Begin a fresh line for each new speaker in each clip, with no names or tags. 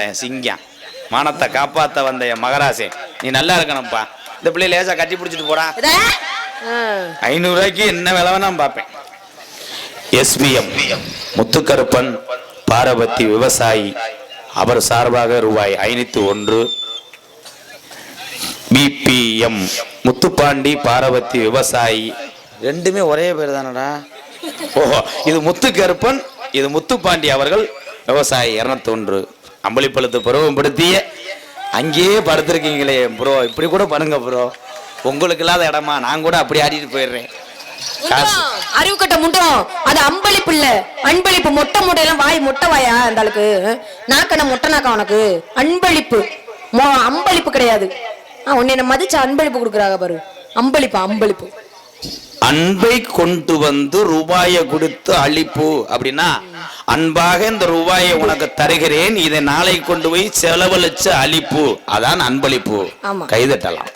சிங்கம். மானத்தை காப்பாத்த வந்த என் மகராசே. நீ நல்லா இருக்கணும்ப்பா இந்த பிள்ளை லேசா கட்டி பிடிச்சிட்டு?
ஆ.
ஐநூறு ரூபாய்க்கு என்ன விலை வேணா பார்ப்பேன். எஸ்பிஎம் முத்துக்கருப்பன் பாரபத்தி விவசாயி. அவர் சார்பாக ரூபாய் ஐநூத்தி ஒன்று. பிபிஎம் முத்துப்பாண்டி பாரபத்தி விவசாயி. ரெண்டுமே ஒரே பேர் தானடா. ஓஹோ இது முத்துக்கருப்பன் இது முத்துப்பாண்டி அவர்கள் விவசாயி. இருநூத்தி ஒன்று அம்பளிப்பழத்தை பருவப்படுத்திய அங்கேயே படுத்திருக்கீங்களே ப்ரோ இப்படி கூட பண்ணுங்க ப்ரோ உங்களுக்கு இல்லாத இடமா நான் கூட அப்படி ஆடிட்டு போயிடுறேன்.
அறிவு கட்ட முண்டம் அது அம்பளிப்பு இல்ல. அன்பளிப்பு மொட்டை முட்டையெல்லாம் வாய் மொட்டை வாயா அந்த ஆளுக்கு? நாக்கன மொட்டை நாக்கா உனக்கு? அன்பளிப்பு. அம்பளிப்பு கிடையாது. உன்னை என்ன மதிச்சு அன்பளிப்பு கொடுக்குறாங்க பாரு. அம்பளிப்பு அம்பளிப்பு.
அன்பை கொண்டு வந்து ரூபாயை கொடுத்து அளிப்பு அப்படின்னா அன்பாக இந்த ரூபாயை உனக்கு தருகிறேன் இதை நாளை கொண்டு போய் செலவழிச்சு அளிப்பு அதான் அன்பளிப்பு. கைதட்டலாம்.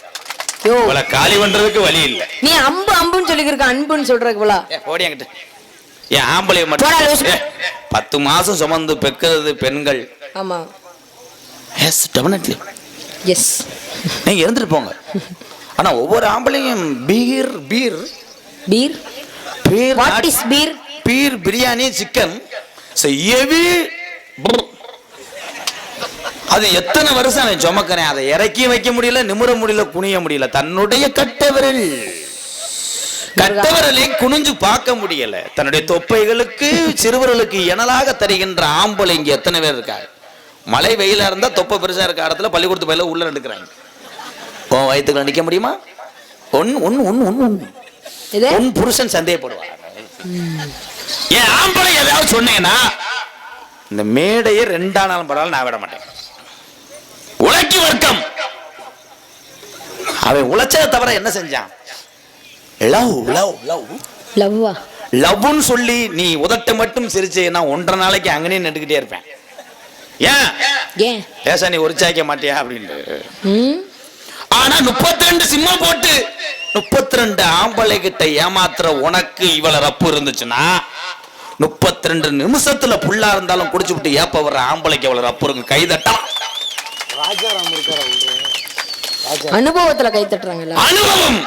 இவளை காலி பண்றதுக்கு வழி இல்ல.
நீ அம்பு அம்புன்னு சொல்லிக்கிருக்க அன்புன்னு சொல்றதுக்கு
ஏ, போடி அங்கிட்டு ஏன் ஆம்பளை மட்டும் பத்து மாசம் சுமந்து பெக்கிறது பெண்கள்.
ஆமா.
எஸ் டெபினெட்லி
எஸ்
நீங்க இருந்துட்டு போங்க. ஆனா ஒவ்வொரு ஆம்பளையும் beer beer.
Beer
beer
what is beer
beer biryani chicken heavy அது எத்தனை வருஷம் அவன் சுமக்கிறேன்? அதை இறக்கி வைக்க முடியல நிமிர முடியல குனிய முடியல. தன்னுடைய கட்டவிரல். கட்டவிரலை குனிஞ்சு பார்க்க முடியல. தன்னுடைய தொப்பைகளுக்கு சிறுவர்களுக்கு இணலாக தருகின்ற ஆம்பளை இங்க எத்தனை பேர் இருக்காங்க? மழை வெயிலா இருந்தா தொப்பை பெருசா இருக்க இடத்துல பள்ளிக்கூடத்து பையில உள்ள எடுக்கிறாங்க உன் வயிற்றுக்குள்ள நிக்க முடியுமா? ஒன்னு ஒன்னு ஒன்னு ஒன்னு ஒன்னு உன் புருஷன் சந்தேகப்படுவார். என் ஆம்பளை ஏதாவது சொன்னேன்னா இந்த மேடையை ரெண்டா நாளும் பரவாயில்ல நான் விட மாட்டேன். உழைக்கு வர்க்கம் அவன் உழைச்சதை தவிர என்ன செஞ்சான்? Love love love.
லவ்வா?
லவ்னு சொல்லி நீ உதட்ட மட்டும் சிரிச்சேன்னா ஒன்றரை நாளைக்கு அங்கனே நட்டுக்கிட்டே இருப்பேன். ஏன்?
ஏன்?
ஏசா நீ உரிச்சாய்க்க மாட்டியா அப்படின்ட்டு.
ம்?
ஆனா முப்பத்தி ரெண்டு சிம்மம் போட்டு. முப்பத்தி ரெண்டு ஆம்பளை கிட்ட ஏமாத்துற உனக்கு இவ்வளவு ரப்பு இருந்துச்சுன்னா முப்பத்தி ரெண்டு நிமிஷத்துல புள்ளா இருந்தாலும் குடிச்சு விட்டு ஏப்ப வர்ற ஆம்பளைக்கு எவ்வளவு ரப்பு இருக்கும் கைதட்டலாம்
அனுபவத்துல கை தட்டுறாங்கல்ல.
அனுபவம்.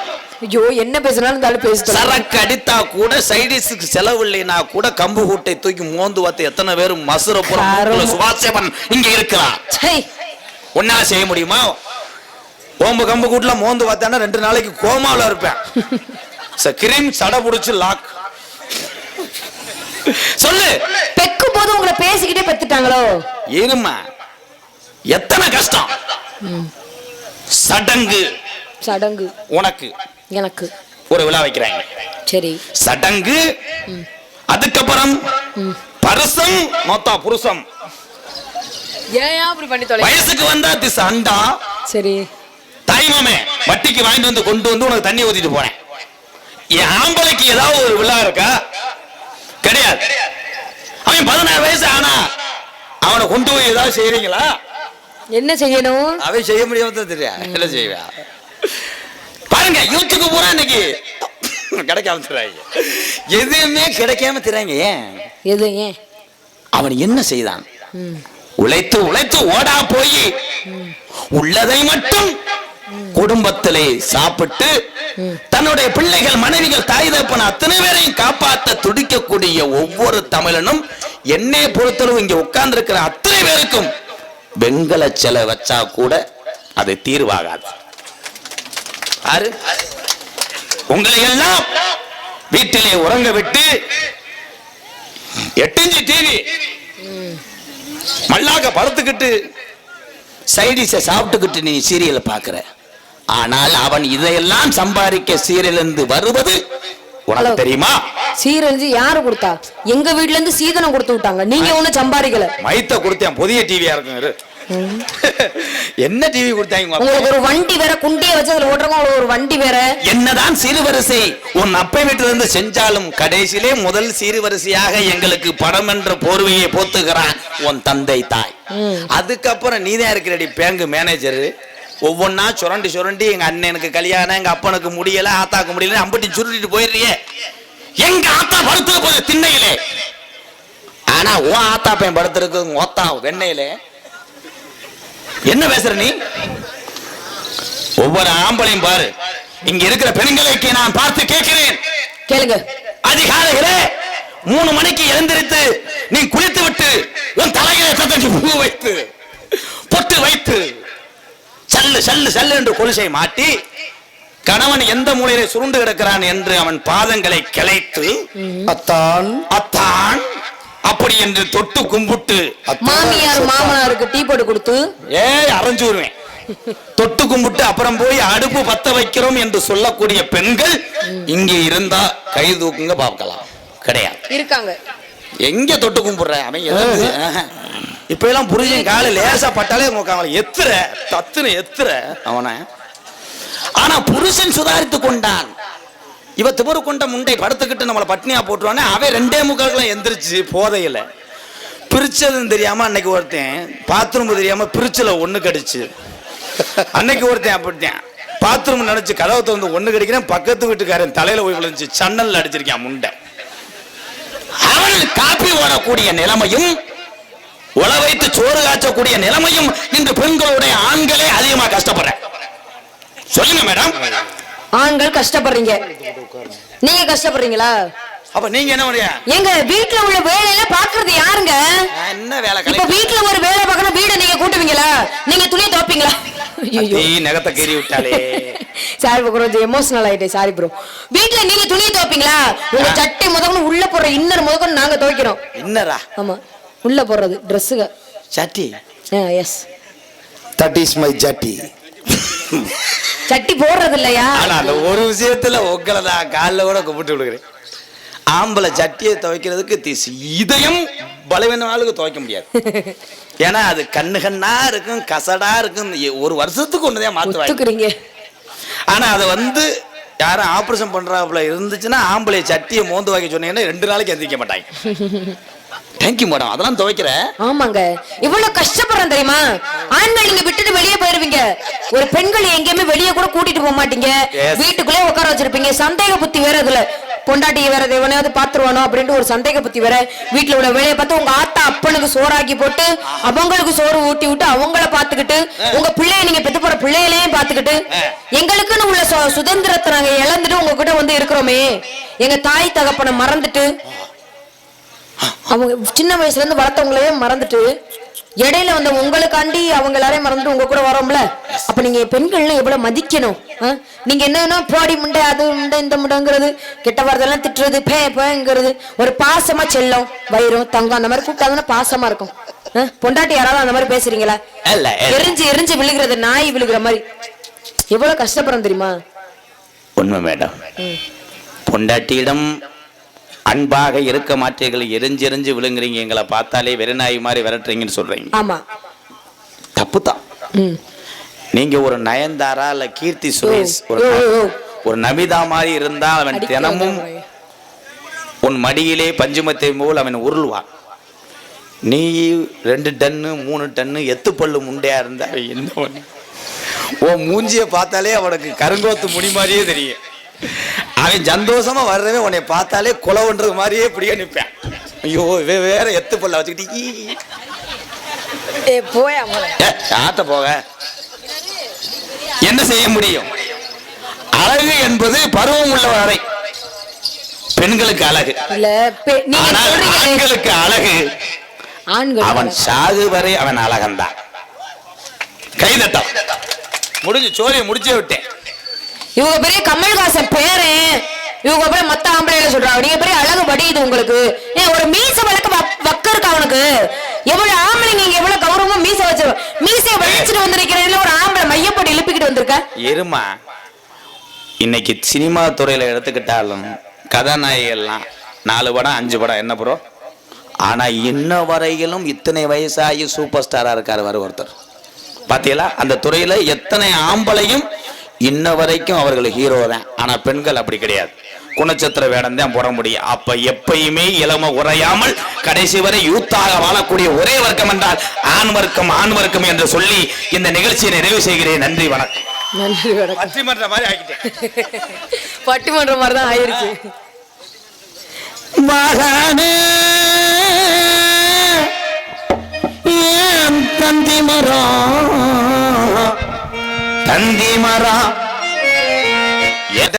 ஐயோ என்ன பேசினாலும் ஆளு பேசிட்டு
சரக்கு அடித்தா கூட சைடிஸுக்கு செலவு இல்லைனா கூட கம்பு கூட்டை தூக்கி மோந்து பார்த்து எத்தனை பேர் மசுரப்புறம் சுவாசவன் இங்க இருக்கிறான்.
சை.
ஒன்னால செய்ய முடியுமா? ஓம்பு கம்பு கூட்டுல மோந்து பார்த்தானா ரெண்டு நாளைக்கு கோமால இருப்பேன். ச- கிரீம் சடை புடிச்சு லாக். சொல்லு.
பெக்கும் போது உங்களை பேசிக்கிட்டே பெத்துட்டாங்களோ?
இருமா. எத்தனை கஷ்டம்? சடங்கு.
சடங்கு.
உனக்கு.
எனக்கு.
ஒரு விழா வைக்கிறாங்க.
சரி.
சடங்கு. அதுக்கப்புறம் பரசம் மொத்தா புருஷம்.
ஏன் அப்படி பண்ணி தொலை
வயசுக்கு வந்தா திஸ் அண்டா.
சரி.
தாய்மாமே வட்டிக்கு வாங்கிட்டு வந்து கொண்டு வந்து உனக்கு தண்ணி ஊத்திட்டு போறேன் என் ஆம்பளைக்கு ஏதாவது ஒரு விழா இருக்கா? கிடையாது. அவன் பதினாறு வயசு ஆனா அவனை கொண்டு போய் ஏதாவது செய்யறீங்களா
என்ன செய்யணும்?
அவன் செய்ய முடியாம தான் தெரியா? என்ன செய்வேன் பாருங்க யூத்துக்கு பூரா இன்னைக்கு கிடைக்காம தர்றாங்க எதுவுமே கிடைக்காம தர்றாங்க ஏன்?
எது ஏன்?
அவன் என்ன செய்தான்?
ம்.
உழைத்து உழைத்து ஓடா போய் உள்ளதை மட்டும் குடும்பத்திலே சாப்பிட்டு தன்னுடைய பிள்ளைகள் மனைவிகள் தாய் தகப்பன் அத்தனை பேரையும் காப்பாற்ற துடிக்கக்கூடிய ஒவ்வொரு தமிழனும் என்னை பொறுத்தளவு இங்க உட்கார்ந்து இருக்கிற அத்தனை பேருக்கும் வெங்கல செலை வச்சா கூட அது தீர்வாகாது. ஆறு? உங்களை எல்லாம் வீட்டிலே உறங்க விட்டு எட்டு டிவி மல்லாக்க படுத்துக்கிட்டு சைடிஷை சாப்பிட்டுக்கிட்டு நீ சீரியலை பார்க்கிற. ஆனால் அவன் இதையெல்லாம் சம்பாதிக்க சீரியல் இருந்து வருவது உனக்கு. தெரியுமா?
சீரழிஞ்சு யாரு கொடுத்தா? எங்க வீட்ல இருந்து சீதனம் கொடுத்து விட்டாங்க. நீங்க ஒண்ணும் சம்பாதிக்கல.
மைத்த கொடுத்தேன் புதிய டிவியா இருக்கும் இரு. என்ன டிவி கொடுத்தாங்க?
உங்களுக்கு ஒரு வண்டி வேற குண்டிய வச்சு அதுல ஓட்டுறவங்க ஒரு வண்டி வேற.
என்னதான் சீர்வரிசை உன் அப்பை வீட்டில இருந்து செஞ்சாலும் கடைசியிலே முதல் சீர்வரிசையாக எங்களுக்கு படம் என்ற போர்வையை போத்துகிறான் உன் தந்தை தாய். அதுக்கப்புறம் நீதான் இருக்கிறடி பேங்கு மேனேஜர் ஒவ்வொன்னா சுரண்டி சுரண்டி எங்க அண்ணனுக்கு கல்யாணம் எங்க அப்பனுக்கு முடியல ஆத்தாக்கு முடியல அம்பட்டி சுருட்டிட்டு போயிடுறியே எங்க ஆத்தா படுத்துற போது திண்ணையிலே. ஆனா உன் ஆத்தா பையன் படுத்திருக்கு ஒத்தா வெண்ணையிலே. என்ன பேசுற நீ? ஒவ்வொரு ஆம்பளையும் பாரு. இங்க இருக்கிற பெண்களுக்கு நான் பார்த்து கேட்கிறேன்.
கேளுங்க.
அதிகாலையிலே மூணு மணிக்கு எழுந்திருத்து நீ குளித்து விட்டு உன் தலையில பூ வைத்து பொட்டு வைத்து சல்லு சல்லு சல்லு என்று கொலுசை மாட்டி கணவன் எந்த மூலையிலே சுருண்டு கிடக்கிறான் என்று அவன் பாதங்களை கிளைத்து
அத்தான்.
அத்தான் அப்படி என்று தொட்டு கும்பிட்டு
மாமியார் மாமனாருக்கு டீ போட்டு கொடுத்து.
ஏய் அரைஞ்சு விடுவேன் தொட்டு கும்பிட்டு அப்புறம் போய் அடுப்பு பத்த வைக்கிறோம் என்று சொல்லக்கூடிய பெண்கள் இங்கே இருந்தா கை தூக்குங்க பார்க்கலாம். கிடையாது.
இருக்காங்க.
எங்க தொட்டு கும்பிடுற? அவன் இப்ப எல்லாம் புரிஞ்சு கால லேசா பட்டாலே அவன் எத்துற தத்துன்னு எத்துற. அவனை. ஆனா புருஷன் சுதாரித்து கொண்டான். இவ திமிரு கொண்ட முண்டை படுத்துக்கிட்டு நம்மளை பட்னியா போட்டுருவானே அவன் ரெண்டே முக்கால்களை எந்திரிச்சு போதையில. பிரிச்சதுன்னு தெரியாம அன்னைக்கு ஒருத்தன் பாத்ரூம் தெரியாம பிரிச்சுல ஒண்ணு கடிச்சு. அன்னைக்கு ஒருத்தன் அப்படித்தான். பாத்ரூம் நினைச்சு கதவை திறந்து ஒண்ணு கடிக்கிறேன் பக்கத்து வீட்டுக்காரன் தலையில போய் விழுந்துச்சு சன்னல்ல அடிச்சிருக்கான் முண்டை. அவன் காப்பி ஓடக்கூடிய நிலைமையும் உள வைத்து சோறு காய்ச்சக்கூடிய நிலைமையும் இன்று பெண்களுடைய ஆண்களே அதிகமா கஷ்டப்படுற சொல்லுங்க மேடம்.
ஆண்கள் கஷ்டப்படுறீங்க. நீங்க கஷ்டப்படுறீங்களா?
அப்ப நீங்க என்ன பண்ணுங்க
எங்க வீட்ல உள்ள வேலையில பாக்குறது யாருங்க?
என்ன வேலை
இப்ப வீட்ல ஒரு வேலை பார்க்கணும் வீட நீங்க கூட்டுவீங்களா? நீங்க துணி துவைப்பீங்களா?
நீ நகத்தை கீறி விட்டாலே
சாரி ப்ரோ கொஞ்சம் எமோஷனல் ஆயிட்டேன். சாரி ப்ரோ வீட்ல நீங்க துணி துவைப்பீங்களா? உங்க சட்டை முதக்கணும் உள்ள போடுற இன்னர் முதக்கணும் நாங்க துவைக்கிறோம்.
என்னடா
ஆமா. உள்ள போடுறது ட்ரெஸ்ஸுங்க
சட்டி?
எஸ்
தட் இஸ் மை ஜட்டி
சட்டி. போடுறது இல்லையா
ஆனா அந்த ஒரு விஷயத்துல உங்களை தான் காலில் கூட கும்பிட்டு விடுகிறேன் ஆம்பளை சட்டியை துவைக்கிறதுக்கு இதயம் பலவீனமாளுக்கு துவைக்க முடியாது. ஏன்னா அது கண்ணு கண்ணா இருக்கும் கசடா இருக்கும். ஒரு வருஷத்துக்கு ஒண்ணுதான் மாத்துவாங்க ஆனா அதை வந்து யாரும் ஆபரேஷன் பண்றாப்புல இருந்துச்சுன்னா ஆம்பளை சட்டியை மோந்து வைக்க சொன்னீங்கன்னா ரெண்டு நாளைக்கு எந்திரிக்க மாட்டாங்க. தேங்க்யூ மேடம் அதெல்லாம் துவைக்கிற.
ஆமாங்க. இவ்வளவு கஷ்டப்படுறேன் தெரியுமா? ஆண்கள் நீங்க விட்டுட்டு வெளியே போயிருவீங்க. ஒரு பெண்கள் எங்கேயுமே வெளியே கூட கூட்டிட்டு போக மாட்டீங்க. வீட்டுக்குள்ளே உட்கார வச்சிருப்பீங்க. சந்தேக புத்தி வேற இதுல. பொண்டாட்டி வேற எவனையாவது பாத்துருவானோ அப்படின்ட்டு ஒரு சந்தேக புத்தி வேற. வீட்டுல உள்ள வேலையை பார்த்து உங்க ஆத்தா அப்பனுக்கு சோறாக்கி போட்டு அவங்களுக்கு சோறு ஊட்டி விட்டு அவங்கள பாத்துக்கிட்டு உங்க பிள்ளைய நீங்க பெத்து போற பிள்ளைகளையும் பாத்துக்கிட்டு எங்களுக்குன்னு உள்ள சுதந்திரத்தை நாங்க இழந்துட்டு உங்ககிட்ட வந்து இருக்கிறோமே. எங்க தாய் தகப்பனை மறந்துட்டு அவங்க சின்ன வயசுல இருந்து வளர்த்தவங்களையே மறந்துட்டு இடையில வந்த உங்களுக்காண்டி அவங்க எல்லாரையும் மறந்துட்டு உங்க கூட வரோம்ல? அப்ப நீங்க பெண்கள்லாம் எவ்வளவு மதிக்கணும்? நீங்க என்னன்னா போடி முண்டை அது முண்டை இந்த முண்டைங்கிறது கெட்ட வார்த்தைலாம் திட்டுறது பே பேங்கிறது. ஒரு பாசமா செல்லம் வயிறும் தங்கம் அந்த மாதிரி கூப்பிட்டாங்கன்னா பாசமா இருக்கும்? பொண்டாட்டி யாராவது அந்த மாதிரி பேசுறீங்களா. எரிஞ்சு எரிஞ்சு விழுகிறது நாய் விழுகிற மாதிரி. எவ்வளவு கஷ்டப்படுறோம் தெரியுமா?
உண்மை மேடம். பொண்டாட்டியிடம் அன்பாக இருக்க மாட்டீர்கள் எரிஞ்சு எரிஞ்சு விழுங்குறீங்க எங்களை பார்த்தாலே வெறிநாய் மாதிரி விரட்டுறீங்கன்னு சொல்றீங்க.
ஆமா.
தப்பு தான் நீங்க ஒரு நயன்தாரா இல்ல கீர்த்தி சுரேஷ் ஒரு. ஒரு நமிதா மாதிரி இருந்தா அவன் தினமும். உன் மடியிலே பஞ்சுமத்தை போல் அவன் உருள்வான். நீ ரெண்டு டன்னு மூணு டன்னு எத்து பல்லு முண்டையா இருந்தா என்ன உன் மூஞ்சிய பார்த்தாலே அவனுக்கு கருங்கோத்து முடி மாதிரியே தெரியும். அவன் சந்தோஷமா வர்றவே உன்னை பார்த்தாலே குலவன்றது மாதிரியே இப்படியே நிற்பான் ஐயோ இவன் வேற எத்து பல்ல வச்சுக்கிட்டு
போயா
சாத்த போக. என்ன செய்ய முடியும்? அழகு என்பது பருவம் உள்ள வரை பெண்களுக்கு அழகு.
இல்ல பெ- நீங்க
ஆனால்
சொல்றீங்க.
ஆண்களுக்கு அழகு.
ஆண்கள்
அவன் சாகு வரை அவன் அழகன்தான் கைதட்டம் முடிஞ்சு சோழியை முடிச்சே விட்டேன்.
இவங்க பெரிய கமல்ஹாசன் பேரன் இவங்க பெரிய மத்த ஆம்பளைல சொல்றாங்க. நீங்க பெரிய அழகு வடியுது உங்களுக்கு. ஏன் ஒரு மீச வழக்கு வக்- வக்க இருக்கா அவனுக்கு எவ்வளவு ஆம்பளைங்க நீங்க எவ்வளவு கௌரவமா மீச வச்சு மீசையை வளைச்சிட்டு வந்திருக்கிறதுல ஒரு ஆம்பளை மையப்படி இழுப்பிக்கிட்டு வந்திருக்க.
எருமா இன்னைக்கு சினிமா துறையில எடுத்துக்கிட்டாலும் கதாநாயகெல்லாம் நாலு படம் அஞ்சு படம். என்ன ப்ரோ ஆனா இன்ன வரையிலும் இத்தனை வயசாகி சூப்பர் ஸ்டாரா இருக்காரு வர ஒருத்தர். பாத்தீங்களா? அந்த துறையில எத்தனை ஆம்பளையும் இன்ன வரைக்கும் அவர்கள் ஹீரோ தான். ஆனா பெண்கள் அப்படி கிடையாது. குணச்சத்திர வேடம் தான் போட முடியும். அப்ப எப்பயுமே இளம உறையாமல் கடைசி வரை யூத்தாக வாழக்கூடிய ஒரே வர்க்கம் என்றால் ஆண் வர்க்கம் ஆண் வர்க்கம் என்று சொல்லி இந்த நிகழ்ச்சியை நிறைவு செய்கிறேன். நன்றி வணக்கம்.
நன்றி வணக்கம்.
பட்டிமன்ற மாதிரி ஆக்கிட்டேன்
பட்டிமன்ற மாதிரி தான் ஆயிருச்சு
மகனே ஏன் தந்தி மரம் நந்தி மரம்